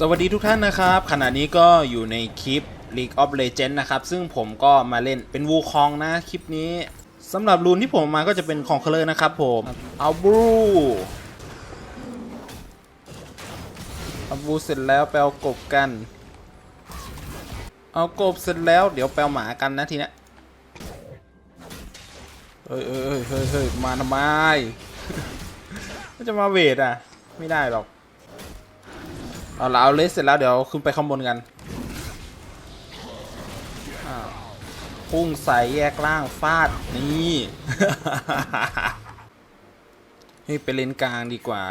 สวัสดีทุกท่านนะครับ ขณะนี้ก็อยู่ในคลิป League of Legends นะครับ ซึ่งผมก็มาเล่นเป็นวูคองนะ คลิปนี้สำหรับรูนที่ผมมาก็จะเป็นของเคลอร์นะครับผมเอาบรูเอาบรูเสร็จแล้วแปลกบกัน เอากบเสร็จแล้วเดี๋ยวแปลหมากันนะทีนี้เฮ้ยเฮ้ยเฮ้ยมาทำไมจะมาเวทอะ ไม่ได้หรอก เอาละเอาเลสเสร็จแล้วเดี๋ยวขึ้นไปข้างบนกันพุ่งใส่แยกล่างฟาดนี่ให้ไปเลนกลางดีกว่า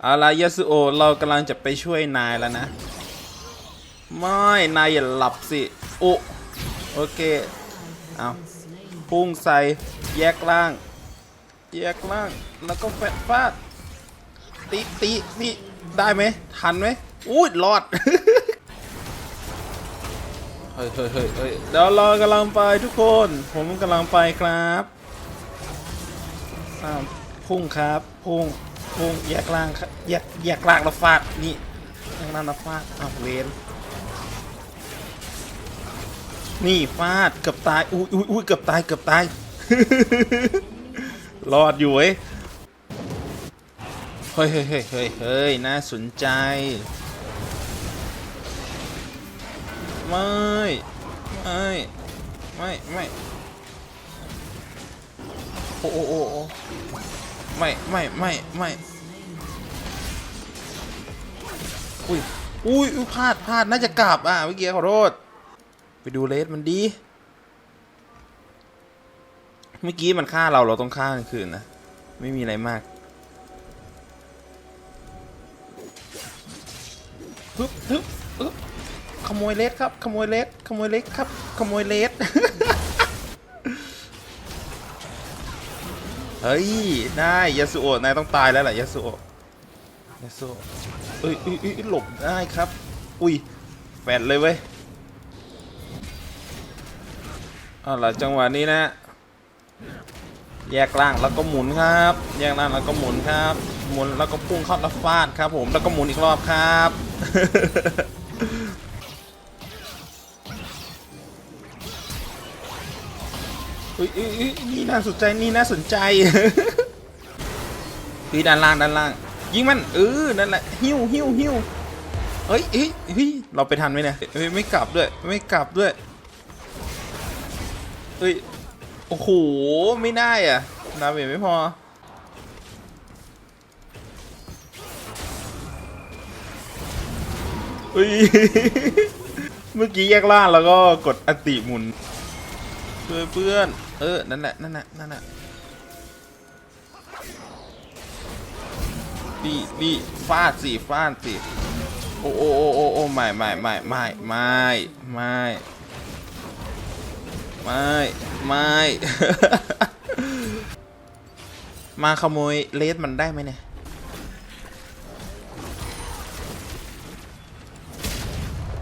เอาละยาสุโอเรากำลังจะไปช่วยนายแล้วนะ ไม่ นายอย่าหลับสิ โอโอเค เอาพุ่งใส่แยกล่าง แยกล่าง แล้วก็แฟดฟาดตีตีตี ได้ไหมทันไหมอุ้ยรอดเฮ้ยเฮ้ยเฮ้ยเดี๋ยวเรากำลังไปทุกคน ผมกำลังไปครับสามพุ่งครับ พุ่ง พุ่งแยกกลางครับแยกแยกกลางเราฟาด นี่แยกล่างแล้วฟาดอ้าวเวนนี่ฟาดเกือบตาย อุ้ยอุ้ยอุ้ยเกือบตาย เกือบตาย รอดอยู่เว้ย เฮ้ยเฮ้ยเฮ้ยเฮ้ยน่าสนใจ ไม่ ไม่ ไม่ ไม่ โอ้โอโอไม่ ไม่ ไม่ ไม่อุ้ยอุ้ยพลาดพลาดน่าจะกลับอะเมื่อกี้ขอโทษ ไปดูเลสมันดี เมื่อกี้มันฆ่าเราเราต้องฆ่ากันคืนนะ ไม่มีอะไรมาก ปึ๊บปึ๊บปึ๊บขโมยเลสครับ ขโมยเลสขโมยเลสครับ ขโมยเลสเฮ้ยนายยาสุโอนายต้องตายแล้วแหละยาสุโอยาสุโอเอ้ยเอ้ยหลบได้ครับ อุ้ยแปดเลยเว้ยเอาล่ะจังหวะนี้นะ แยกล่างแล้วก็หมุนครับ แยกล่างแล้วก็หมุนครับ หมุนแล้วก็พุ่งเข้าแล้วฟาดครับ ผมแล้วก็หมุนอีกรอบครับ อุ้ยนี่น่าสนใจนี่น่าสนใจด้านล่างด้านล่าง ยิงมันเออนั่นแหละหิ้วหิ้วหิ้วเอ้ยเฮ้ยเฮ้ยเราไปทันไหมเนี่ยไม่กลับด้วย ไม่กลับด้วยเฮ้ยโอ้โหไม่ได้อะนาเมจไม่พอ อุ้ยเมื่อกี้แยกล่าแล้วก็กดอติหมุนเพื่อยเพื่อน เออ นั่นแหละ นั่นแหละ นั่นแหละดีดีฟาดสิฟาดสิโอ้โอ้โอ้โอ้โอ้ไม่ไม่ไม่ไม่ไม่ไม่ไม่ไม่มาขโมยเลสมันได้ไหมเนี่ย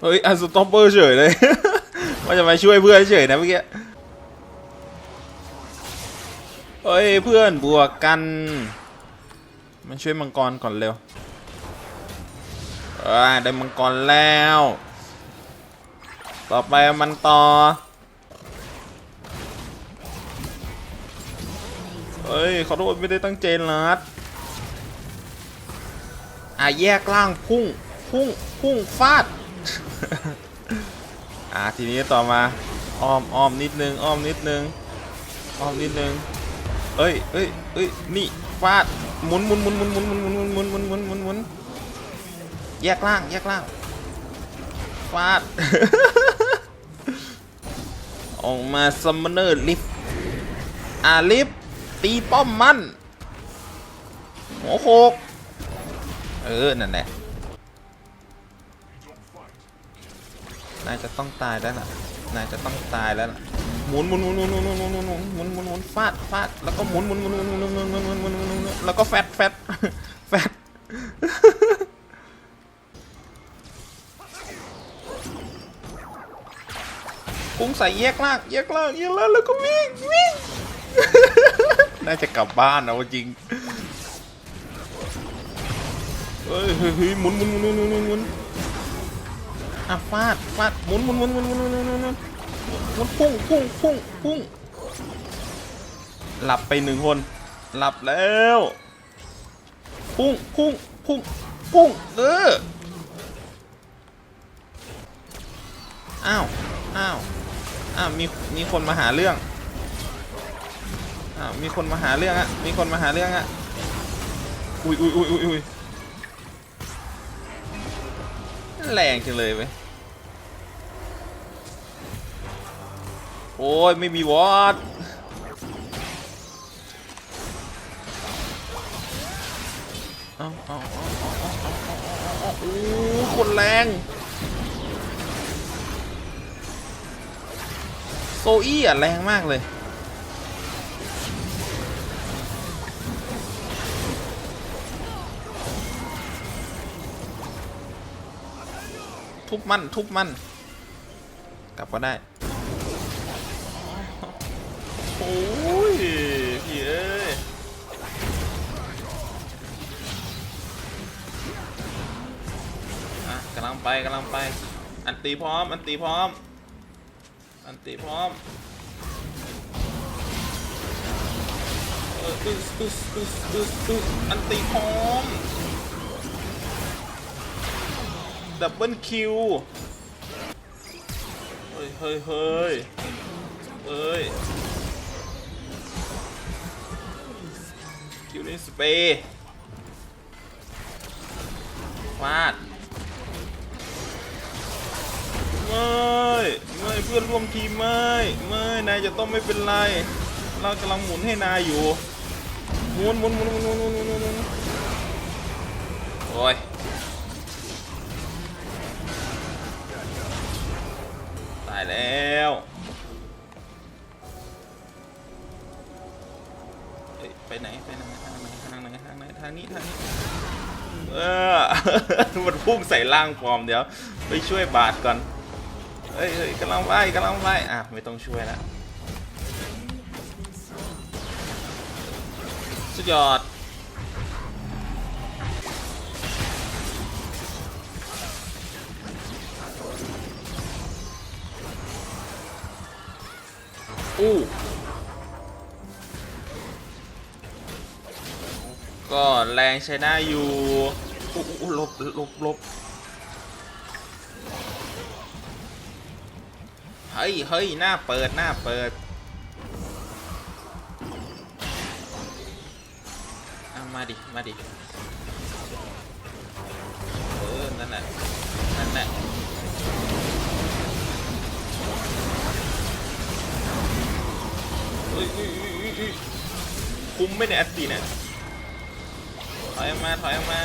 เฮ้ยอันสต็อปเปอร์เฉยเลยว่าจะมาช่วยเพื่อนเฉยนะเมื่อกี้เฮ้ยเพื่อนบวกกันมาช่วยมังกรก่อนเร็วเอ้ยได้มังกรแล้ว ต่อไปมันต่อเฮ้ยขอโทษไม่ได้ตั้งใจลัดอะแยกล่างพุ่ง พุ่ง พุ่งฟาด อะทีนี้ต่อมาอ้อมอ้อมนิดนึงอ้อมนิดนึงอ้อมนิดนึงเอ้ยเอ้ยเอ้ยนี่ฟาดหมุนหมุนหมุนหมุนหมุนหมุนหมุนหมุนหมุนหมุนหมุนหมุนหมุนแยกล่างแยกล่างฟาดออกมาซัมมอนเนอร์ลิฟอ่าลิฟตีป้อมมันหัวโขกเออนั่นแหละ นายจะต้องตายแล้วล่ะ นายจะต้องตายแล้วล่ะหมุนหมุนหมุนหมุนหมุนหมุนหมุนหมุนหมุนหมุนหมุนฟาดฟาดแล้วก็หมุนหมุนหมุนหมุนหมุนหมุนหมุนหมุนหมุนหมุนหมุนแล้วก็แฟดแฟดแฟดกุ้งใส่แยกล่างแยกล่างแยกล่างแล้วก็วิ่งวิ่งน่าจะกลับบ้านนะเอาจริงเฮ้ยเฮ้ยเฮ้ยหมุนหมุนหมุนหมุนหมุนหมุน อะฟาดฟาดหมุนหมุนหมุนหมุนหมุนหมุนหมุนหมุนหมุนหมุนพุ่งพุ่งพุ่งพุ่งหลับไปหนึ่งคน หลับแล้วพุ่งพุ่งพุ่งพุ่งเอออ้าวอ้าวอ้าวมีมีคนมาหาเรื่องอ้าวมีคนมาหาเรื่องอะมีคนมาหาเรื่องอะอุ้ยอุ้ยอุ้ยอุ้ย แรงจังเลยไหมโอ้ย ไม่มีวอดอาาเอาเอาเโอ้คนแรง โซอี้อะ แรงมากเลย ทุบมันทุบมัน กลับก็ได้ โอ้ยพี่เอ้ยอะกำลังไปกำลังไป อันตีพร้อม อันตีพร้อม อันตีพร้อมเออตึ๊สตึ๊สตึ๊สตึ๊สตึ๊สอันตีพร้อม ดับเบิลคิว เฮ้ยเฮ้ยเฮ้ยเฮ้ยคิวลินสเปย์ฟาดไม่ไม่เพื่อนร่วมทีมไม่ไม่นายจะต้องไม่เป็นไร เรากำลังหมุนให้นายอยู่หมุนหมุนหมุนหมุนหมุนหมุนหมุนโอ้ย แล้วเอ้ยไปไหนไปไหนทางไหนทางไหนทางไหนทางนี้ทางนี้เออมันพุ่งใส่ล่างฟอมเดี๋ยว ไปช่วยบาทก่อนเฮ้ยเฮ้ยกำลังไหวกำลังไหวอะไม่ต้องช่วยแล้วสุดยอด อู้ก็แรงใช้ได้อยู่อู้ลบลบลบเฮ้ยเฮ้ยหน้าเปิดหน้าเปิดมาดิ มาดิ เออ นั่นแหละ นั่นแหละ เฮ้ยเฮ้ยเฮ้ยเฮ้ยเฮ้ยคุ้มไหม่เนี่ยอัตตีเนี่ยถอยออกมาถอยออกมา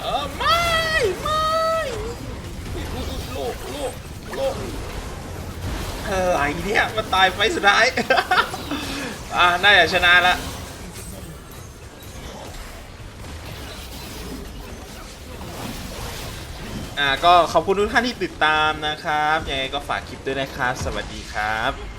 เออไม่ไม่โลกโลกโลกเออไอเนี่ยมันตายไฟสุดท้าย อ่าน่าจะชนะละ อ่าก็ขอบคุณทุกท่านที่ติดตามนะครับยังไงก็ฝากคลิปด้วยนะครับ สวัสดีครับ